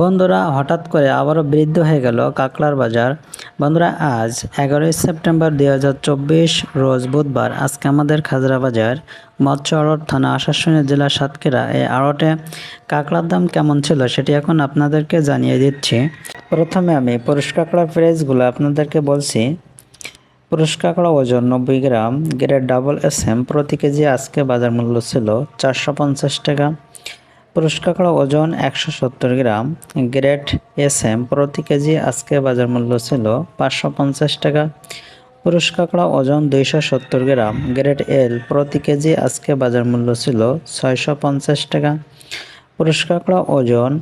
বন্ধুরা, হঠাৎ করে আবারও বৃদ্ধ হয়ে গেল কাকলার বাজার। বন্ধুরা, আজ এগারোই সেপ্টেম্বর দু হাজার চব্বিশ, রোজ বুধবার আজকে আমাদের খাজরা বাজার। মৎস্য আড়ট থানা আশাশুনি জেলা সাতক্ষীরা এই আড়টে কাকলার দাম কেমন ছিল সেটি এখন আপনাদেরকে জানিয়ে দিচ্ছি। প্রথমে আমি পুরুষ কাকড়ার প্রাইসগুলো আপনাদেরকে বলছি। পুরুষ কাঁকড়া ওজন নব্বই gram, grade double S M প্রতি কেজি আজকে বাজার মূল্য ছিল চারশো পঞ্চাশ টাকা। পুরুষ কাঁকড়া ওজন একশো সত্তর গ্রাম, গ্রেড এস এম প্রতি কেজি আজকে বাজার মূল্য ছিল পাঁচশো পঞ্চাশ টাকা। পুরুষ কাঁকড়া ওজন দুইশো সত্তর গ্রাম, গ্রেড এল প্রতি কেজি আজকে বাজার মূল্য ছিল ছয়শো পঞ্চাশ টাকা। পুরুষ কাঁকড়া ওজন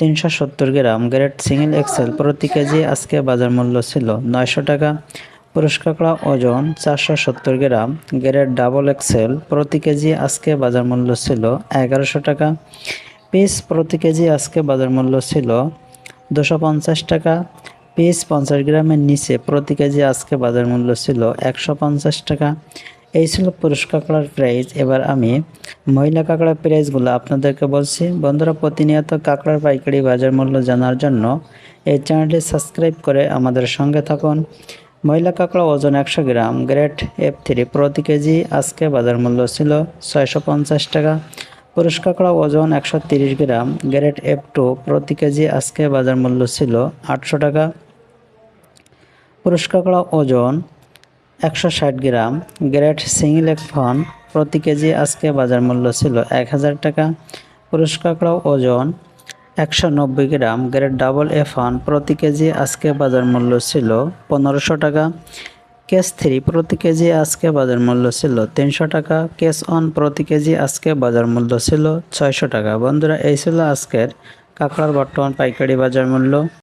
তিনশো সত্তর গ্রাম, গ্রেড সিঙ্গেল এক্সেল প্রতি কেজি আজকে বাজার মূল্য ছিল নয়শো টাকা। পুরুষ কাঁকড়া ওজন চারশো সত্তর গ্রাম, গ্রেড ডাবল এক্সেল প্রতি কেজি আজকে বাজার মূল্য ছিল এগারোশো টাকা। পিস প্রতি কেজি আজকে বাজার মূল্য ছিল দুশো পঞ্চাশ টাকা। পিস পঞ্চাশ গ্রামের নিচে প্রতি কেজি আজকে বাজার মূল্য ছিল একশো পঞ্চাশ টাকা। এই ছিল পুরুষ কাঁকড়ার প্রাইস। এবার আমি মহিলা কাঁকড়ার প্রাইসগুলো আপনাদেরকে বলছি। বন্ধুরা, প্রতিনিয়ত কাঁকড়ার পাইকারি বাজার মূল্য জানার জন্য এই চ্যানেলটি সাবস্ক্রাইব করে আমাদের সঙ্গে থাকুন। মহিলা কাঁকড়া ওজন একশো গ্রাম, গ্রেড এফ থ্রি প্রতি কেজি, আজকে বাজার মূল্য ছিল ছয়শো পঞ্চাশ টাকা। পুরুষ কাঁকড়া ওজন একশো তিরিশ গ্রাম, গ্রেড এফ টু প্রতি কেজি, আজকে বাজার মূল্য ছিল আটশো টাকা। পুরুষ কাঁকড়া ওজন একশো ষাট গ্রাম গ্রেট সিঙ্গেল ফন প্রতি কেজি, আজকে বাজার মূল্য ছিল এক হাজার টাকা। পুরুষ কাঁকড়া ওজন একশো নব্বই gram grade double F one প্রতি কেজি আজকে বাজার মূল্য ছিল পনেরোশো টাকা। কেস থ্রি প্রতি কেজি আজকে বাজার মূল্য ছিল তিনশো টাকা। কেস ওয়ান প্রতি কেজি আজকে বাজার মূল্য ছিল ছয়শো টাকা। বন্ধুরা, এই ছিল আজকের কাঁকড়ার বর্তমান পাইকারি বাজার মূল্য।